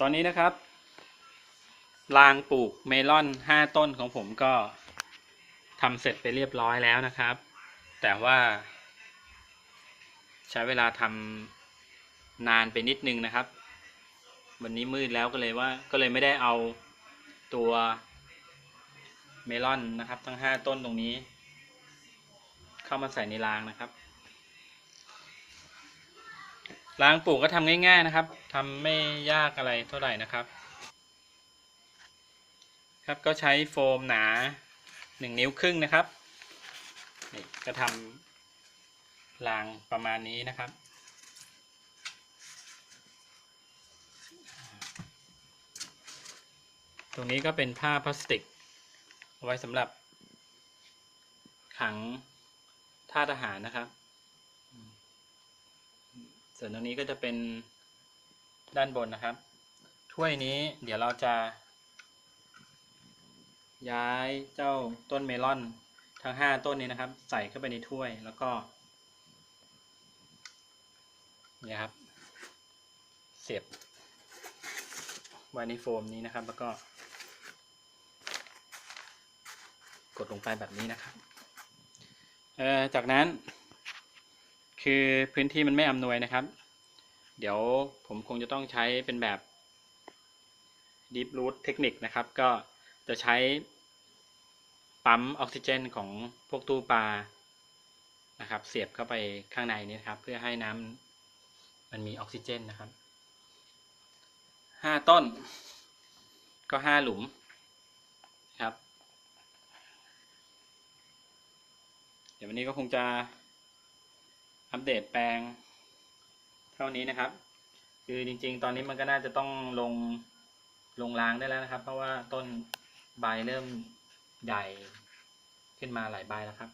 ตอนนี้นะครับ รางปลูกเมลอนห้าต้นของผมก็ทำเสร็จไปเรียบร้อยแล้วนะครับ แต่ว่า ใช้เวลาทำนานไปนิดนึงนะครับ วันนี้มืดแล้วก็เลยว่าก็เลยไม่ได้เอาตัวเมลอนนะครับ ทั้งห้าต้นตรงนี้ เข้ามาใส่ในรางนะครับ รางปลูกก็ทำง่าย ๆนะครับทำไม่ยากอะไรเท่าไหร่นะครับ ครับก็ใช้โฟมหนาหนึ่งนิ้วครึ่งนะครับนี่ก็ทำรางประมาณนี้นะครับ ตรงนี้ก็เป็นผ้าพลาสติก เอาไว้สำหรับขังท่าทหารนะครับ ส่วนตรงนี้ก็จะเป็นด้านบนนะครับ ถ้วยนี้เดี๋ยวเราจะ ย้ายเจ้าต้นเมลอนทั้งห้าต้นนี้นะครับ ใส่เข้าไปในถ้วยแล้วก็เนี่ยครับ เสียบไว้ในโฟมนี้นะครับ แล้วก็ กดลงไปแบบนี้นะครับจากนั้น คือพื้นที่มันไม่อำนวยนะครับ เดี๋ยวผมคงจะต้องใช้เป็นแบบ Deep Root เทคนิคนะครับ ก็จะใช้ปั๊มออกซิเจนของพวกตู้ปลานะครับ เสียบเข้าไปข้างในนี้นครับ เพื่อให้น้ำมันมีออกซิเจนนะครับห้าต้น ก็ห้าหลุมครับ เดี๋ยววันนี้ก็คงจะ อัปเดตแปลงเท่านี้นะครับ คือจริง ๆ ตอนนี้มันก็น่าจะต้องลงลงรางได้แล้วนะครับ เพราะว่าต้นใบเริ่มใหญ่ขึ้นมาหลายใบแล้วครับ